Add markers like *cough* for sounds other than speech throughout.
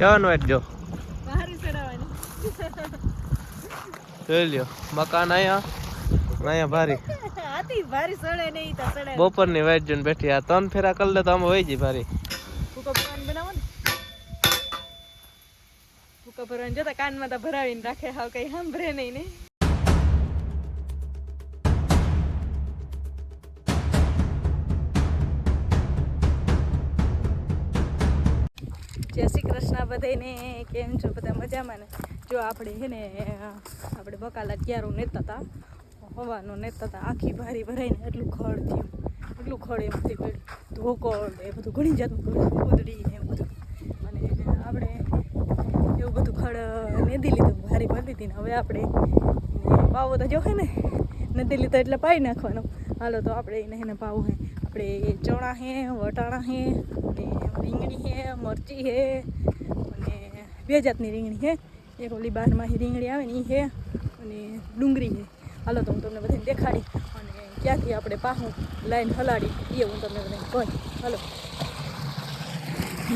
જવાનું હોય જો. જોઈ લ્યો મકાન અહીંયા અહીંયા ભારી. સડે બપોરની વાઈટ જોઈને બેઠી. આ ત્રણ ફેરા કરી લે તો આમ હોય જ ભારી ને ભરાવીને રાખે હાવ કઈ સાંભળે નહીં ને. જય શ્રી કૃષ્ણ બધાને કેમ છો? બધા મજામાં ને? જો આપણે છે ને, આપણે બકાલા ક્યારો નેતા હતા હવાનું નેતા હતા આખી ભારી ભરાઈને એટલું ખડ થયું. એટલું ખડ એમાંથી પડી. ધોકળ એ બધું, ઘણી જાતનું કોદડી ને એવું બધું. અને આપણે એવું બધું ખડ નેદી લીધું, ભારી ભરી દીધી ને હવે આપણે પાવો તો જો હે ને, નદી લીધો એટલે પાઈ નાખવાનો. હાલો તો આપણે એને એને પાવું હે. આપણે ચણા હે, વટાણા હે, અને રીંગણી હે મરચી હે અને બે જાતની રીંગણી હે એક ઓલી બારમાં રીંગણી આવે ને એ હે અને ડુંગળી છે. હાલો તો હું તમને બધાને દેખાડી અને ક્યાંથી આપણે પાહું લાઈન હલાડી એ હું તમને બધાને કહી. હાલો.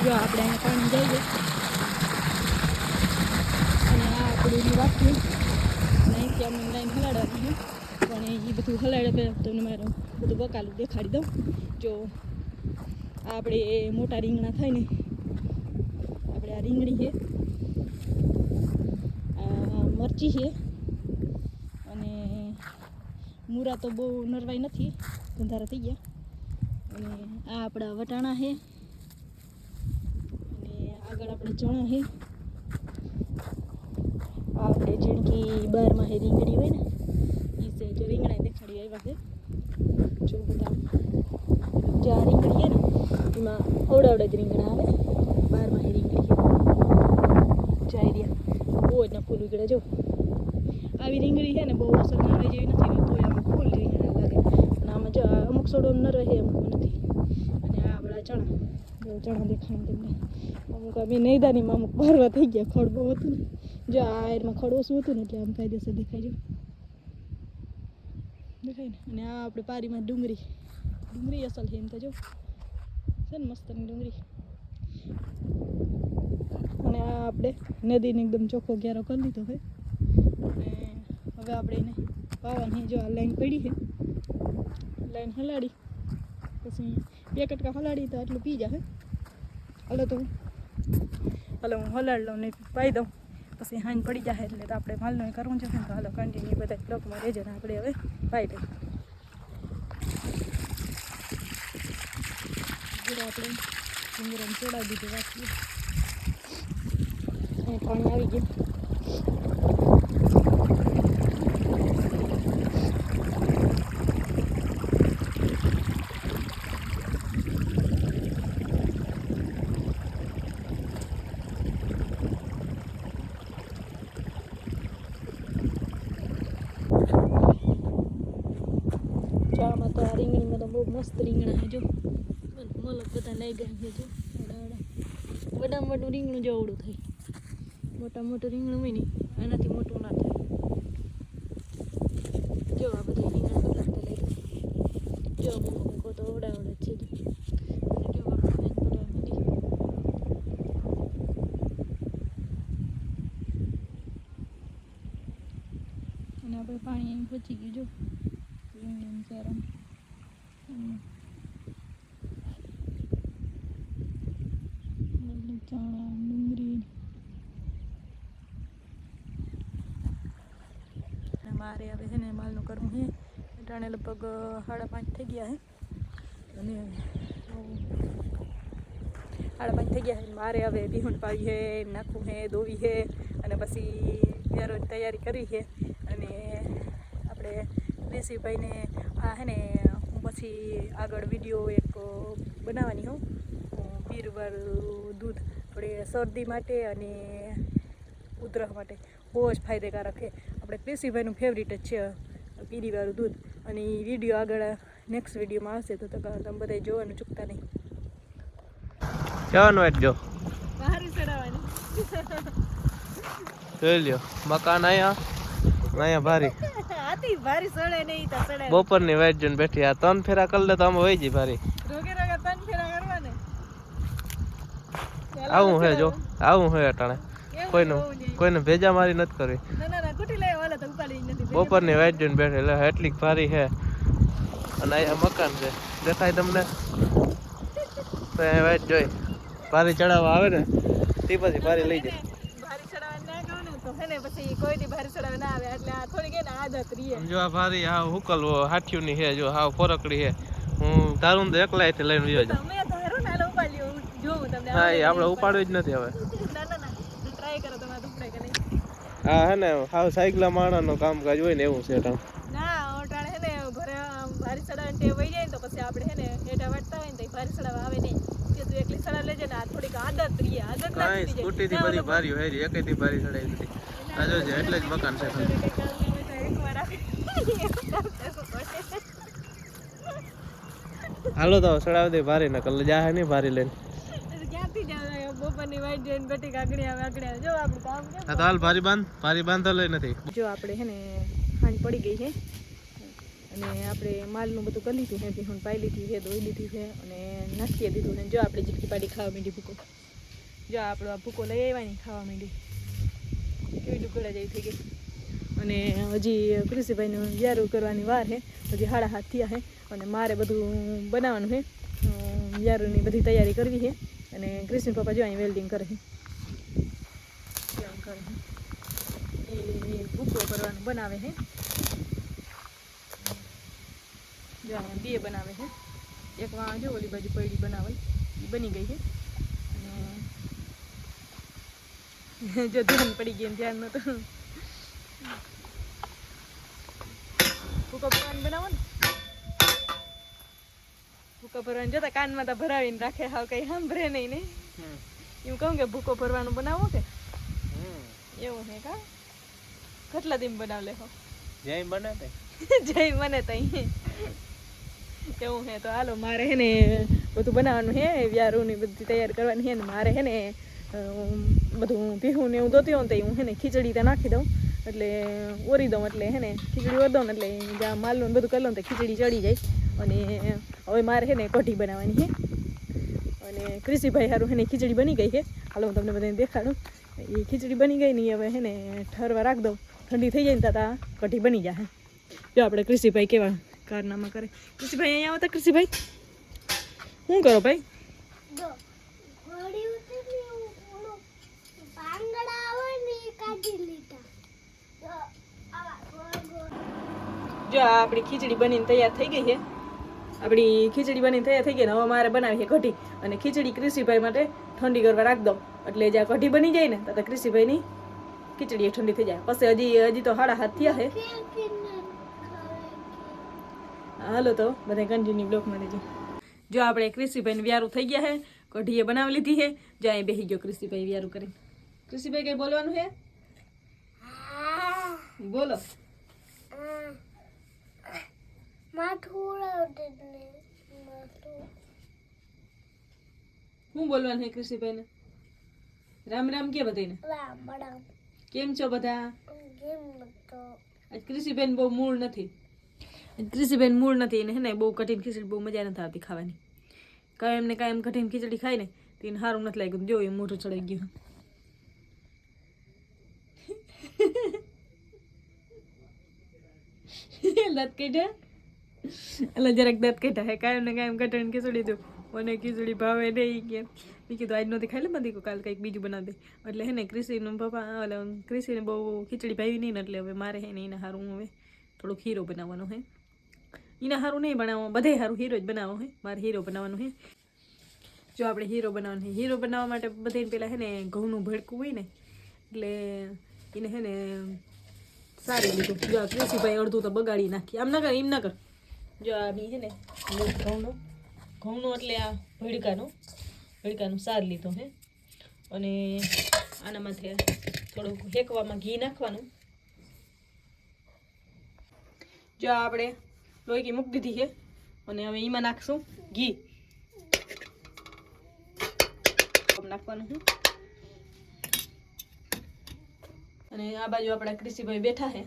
જો આપણે અહીંયા પાણી જઈએ અને આ આપણી વાક્યું અને અહીંથી અમે લાઈન હલાડવાની છે. પણ એ બધું હલાડે તમને મારું બધું બકાલું દેખાડી દઉં. જો આપણે મોટા રીંગણા થાય ને, આપણે આ રીંગણી છે. મરચી છે. અને મૂરા તો બહુ નરવાઈ નથી ગંધારા થઈ ગયા. અને આ આપણા વટાણા છે. અને આગળ આપણે ચણા છે. આપણે જીણકી બારમાં હે રીંગણી હોય ને એ છે જો રીંગણા દેખાડી આવ્યા છે. જો બધા જ્યાં રીંગણી છે ને એમાં અવડાવડા જ રીંગણા આવે. બારમાં રીંગણી જાય બહુ જ ના ફૂલ ઉગડે જો. આવી રીંગણી છે ને બહુ અસર ના રહે જેવી નથી તો આમ ફૂલ રીંગણા લાગે. અને આમાં જો અમુક સોડો ન રહે અમુક નથી. અને આ આપણા ચણા. જો ચણા દેખાય તમને. અમુક અમે નૈદાનીમાં અમુક ભરવા થઈ ગયા. ખડ બહુ હતું ને. જો આ આયરમાં ખડ ઓછું હતું ને એટલે આમ કાયદેસર દેખાય જો. દેખાય ને? અને આ આપણે પારીમાં ડુંગળી. ડુંગળી અસલ છે એમ તો જો. છે ને મસ્તની ડુંગળી. અને આ આપણે નદીને એકદમ ચોખ્ખો ઘેરો કરી લીધો હોય અને હવે આપણે એને પાવાની જો આ લાઈન પડી છે. લાઈન હલાડી. પછી બે કટકા હલાડી તો આટલું પી જાય હાલો તો હલો હું હલાડ લઉં ને પાઈ દઉં. પછી હાઈન પડી જાય એટલે તો આપણે માલનું કરવું છે તો હાલો કન્ટિન્યુ બધા બ્લોકમાં રહેજો ને આપણે હવે પાઈ દઈએ જીરા આપણે ડુંગરાને ચડાવી દીધું વાંચીએ અહીં પાણી આવી ગયું ચામાં તો આ રીંગણીમાં તો બહુ મસ્ત રીંગણા છે જો મલક લઈ ગયા છે જો વડા વડા વડામાં મોટું રીંગણું જેવડું થાય. મોટા મોટું રીંગણું હોય એનાથી મોટું ના થાય. જો, આ બધા રીંગણા બધા લઈ છે જો. આપણે પાણી પહોંચી ગયું, જો. રીંગણ કેરમ હમ. એટલે ચણા ડુંગળી મારે હવે છે ને માલનું કરવું છે. ટાણે લગભગ સાડા પાંચ થઈ ગયા છે. અને સાડા પાંચ થઈ ગયા છે. મારે હવે બિહુંડ પાવી છે, નાખવું છે દોવી છે, અને પછી ત્યારો તૈયારી કરી છે. અને આપણે દેસીભાઈને આ છે ને હું પછી આગળ વીડિયો એક બનાવવાની હોઉં. પીરવાળું દૂધ આપણે શરદી માટે અને ઉધરસ માટે બહુ જ ફાયદેકારક છે. આપણે પીસીભાઈનું ફેવરિટ જ છે પીડીવાળું દૂધ. અને એ વીડિયો આગળ નેક્સ્ટ વિડીયોમાં આવશે તો તમે બધા જોવાનું ચૂકતા નહીં. જવાનું જો. ચડાવવાની. જોઈ લ્યો મકાન અહીંયા અહીંયા ભારી. *laughs* હાથી ભારી સડે નહીં તો સડે. બપોરની વાઈટ જોઈને બેઠી. આ ત્રણ ફેરા કરી લે તો આમ હોય જ ભારી રોગે રોગે તન ફેરા કરવાને આવું હે જો આવું હે અટાણે. કોઈનું કોઈને ભેજા મારી નથી કરવી. ના ના ના બપોરની વાઈટ જોઈને બેઠે એટલે એટલી ભારી છે અને અહીંયા મકાન છે. દેખાય તમને? તો અહીંયા વાઈટ જોઈ. ભારી ચડાવવા આવે ને તે પછી ભારી લઈ જાય. ના ને હે ને ના ને જો આ ભારી હાવ હુકલવો હાથીઓની હે જો હાવ ફોરકડી છે હું તારું તો એકલાયથી લઈને વિયો જાઉં તમે તો હેરો નાનો ઉપાડ્યો જોઉં તમને હા એ આપણે ઉપાડવી જ નથી હવે ના ના ના તો હા હે ને હાવ સાયકલા માણાનું કામકાજ હોય ને એવું છે ટામ ના હે ને ઘરે ભારી ચડાવવાની ટેવ વહી જાય ને તો પછી આપણે હે ને હેઠા વાટતા હોય ને તો ભારી ચડાવવા આવે નહીં કે તું એકલી સડા લેજે ને આ થોડીક આદત રહી આદત ના કાંઈ. સ્કૂટીથી ના, બધી ઓલો ભારીઓ એક એકેથી ભારી ચડાવી દીધી આ જોજે એટલે જ મકાન છે હોય તો. હાલો તો સડાવ દે ભારી ને કલ જાહે નહીં ભારી લઈને જાય વાઈટ જઈને બટી કાકડી આવે આગળ આવે. જો આપણું કામ કેમ? હા તાલ ભારી બાંધ ભારી બાંધતો લઈ નથી. જો આપણે હે ને હાંજ પડી ગઈ છે. અને આપણે માલનું બધું કરી લીધું છે. ભીહું પાઈ લીધી છે ધોઈ લીધી છે અને નાખીએ દીધું છે. જો આપણે જીટકી પાડી ખાવા માંડી ભૂકો. જો આપણો આ ભૂકો લઈ આવવાની ખાવા માંડી. કેવી ડુકડા જેવી થઈ ગઈ. અને હજી કૃષિભાઈનું યારું કરવાની વાર છે. હજી હાડા હાથ થયા છે. અને મારે બધું બનાવવાનું છે. યારુની બધી તૈયારી કરવી છે. અને ક્રિષ્ણ પપ્પા જો અહીં વેલ્ડિંગ કરે છે. એ ભૂકો કરવાનું બનાવે છે. જો અહીંયા બે બનાવે છે. એક વાં જો ઓલી બાજુ પૈડી બનાવે એ બની ગઈ છે. અને જો ધ્યાન પડી ગયું ધ્યાન નતું ભૂકો ને. ભૂકો ભરવાનું. જોતા કાનમાં તો ભરાવીને રાખે હાવ કઈ સાંભળે નહીં ને. એમ કહું કે ભૂકો ભરવાનું બનાવો કે? એવું હે કા? કેટલા દિન બનાવ લેહો? જય બને તે. *laughs* જય બને તઈ એવું હે તો હાલો મારે હે ને બધું બનાવવાનું હે વ્યારું ને બધી તૈયાર કરવાની હે ને મારે હે ને બધું પીહું ને એવું દોતી હોઉં તો હું હે ને ખીચડી ત્યાં નાખી દઉં. એટલે ઓરી દઉં એટલે હે ને ખીચડી ઓર દઉં ને એટલે જ્યાં માલનું ને બધું કરી લઉં તો ખીચડી ચડી જાય. અને હવે મારે છે ને કઢી બનાવવાની છે. અને કૃષિભાઈ હારું હે ને ખીચડી બની ગઈ છે. હાલો હું તમને બધાને દેખાડું. એ ખીચડી બની ગઈ ને હવે છે ને ઠરવા રાખ દઉં. ઠંડી થઈ જાય ને ત્યાં કઢી બની જાય. જો આપણે કૃષિભાઈ કેવા કારનામા કરે. કૃષિભાઈ અહીંયા આવતા કૃષિભાઈ શું કરો ભાઈ? જો તો આપણી ખીચડી બનીને તૈયાર થઈ ગઈ છે. આપણી ખીચડી બની તૈયાર થઈ ગઈ ને હવે મારે બનાવી છે કઢી. અને ખીચડી કૃષિભાઈ માટે ઠંડી કરવા રાખ દઉં. એટલે જ્યાં કઢી બની જાય ને, તો કૃષિભાઈની ખીચડી ઠંડી થઈ જાય. પછી હજી હજી તો હાડા હાથ થયા છે. હાલો તો બધા કન્ટિન્યુ બ્લોકમાં રહેજો. જો આપણે કૃષિભાઈને વ્યારું થઈ ગયા છે, કઢીએ બનાવી લીધી છે, જો અહીં બેસી ગયો કૃષિભાઈ વ્યારું કરીને. કૃષિભાઈ કંઈ બોલવાનું છે? બોલો. માથું ઉડાવते ને માથું શું બોલવાનું છે કૃષિભાઈને? રામ રામ કે બધાને રામ બડા કેમ છો બધા? ગેમ તો આજ કૃષિબેન બહુ મૂળ નથી. આજ કૃષિબેન મૂળ નથી એને હે ને બહુ કઠિન ખીચડી બહુ મજા નથી આવતી ખાવાની. કાંઈ એમને કાંઈ એમ કઠિન ખીચડી ખાય ને તો એને સારું નથી લાગ્યું. જો એ મોઢું ચડાઈ ગયું. *laughs* દાંત કાઢ્યા એટલે જરાક દાંત કાઢ્યા હે. કાયમ ને કાયમ કઠિન ખીચડી તો મને ખીચડી ભાવે નહીં કે. મેં કીધું, આજ નથી ખાઈ લે બધી કાલ કંઈક બીજું બનાવી દે. એટલે હે ને કૃષિનું પપ્પા, એટલે કૃષિને બહુ ખીચડી ભાવી નહીં ને એટલે હવે મારે હે ને એના સારું હવે થોડોક હીરો બનાવવાનો હે. એના સારું નહીં બનાવવો બધે સારું હીરો જ બનાવવો હે. મારે હીરો બનાવવાનો હે. જો આપણે હીરો બનાવવાનું હે. હીરો બનાવવા માટે બધાને પહેલાં હે ને ઘઉંનું ભડકું હોય ને, એટલે એને હે ને સારી લીધું જો કૃષિભાઈ અડધું તો બગાડી નાખી. આમ ના કર, એમ ના કર. જો આ બી છે ને ઘઉંનો ઘઉંનો એટલે આ ભડકાનો ભડકાનો સાર લીધો હે. અને આનામાંથી થોડુંક હેકવામાં ઘી નાખવાનું. જો આપણે લોહી મૂકી દીધી છે, અને હવે એમાં નાખશું ઘી. નાખવાનું હું અને આ બાજુ આપણા કૃષિભાઈ બેઠા છે.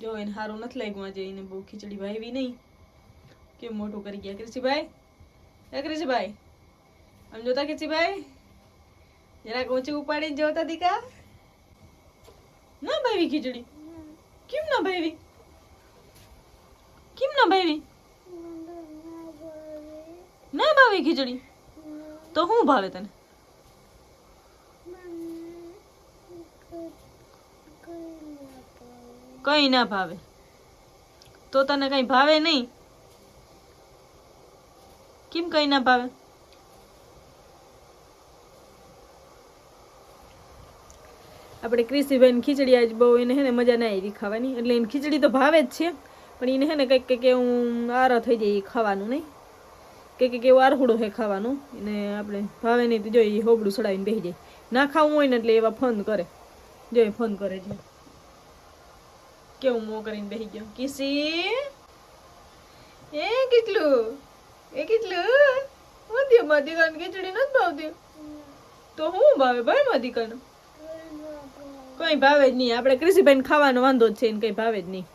જો એને સારું નથી લાગ્યું આજે એને બહુ ખીચડી ભાવી નહીં કેમ મોટું કરી ગયા. કૃષિભાઈ હે કૃષિભાઈ આમ જોતા કૃષિભાઈ જરાક ઊંચી ઉપાડીને જોતા દીકા? ના ભાવી ખીચડી. કેમ ના ભાવી કેમ ના ભાવી. ના ભાવી ખીચડી? તો શું ભાવે તને? કઈ ના ભાવે. તો તને કઈ ભાવે નહીં? કેમ કઈ ના ભાવે? આપણે ક્રિશીબેન ખીચડી આજ બહુ એને હે ને મજા ના આવી ખાવાની. એટલે એને ખીચડી તો ભાવે જ છે, પણ એને હે ને કંઈક કંઈક એવું આરો થઈ જાય ખાવાનું નહીં. કંઈક કંઈક એવું આરહુડું છે ખાવાનું. એને આપણે ભાવે નહીં તો જો એ હોબડું સડાવીને બેસી જાય. ના ખાવું હોય ને એટલે એવા ફોન કરે. જો એ ફોન કરે છે કેવું મો કરીને બેહી ગયો કિસી એ કેટલું એ કેટલું મધ્ય મધ્યકાન ખીચડી નથી ભાવતી તો હું ભાવે ભાઈ મધ્યકાન કઈ ભાવે જ નહીં આપણે કૃષિબેન ખાવાનો વાંધો જ છે એને કઈ ભાવે જ નહીં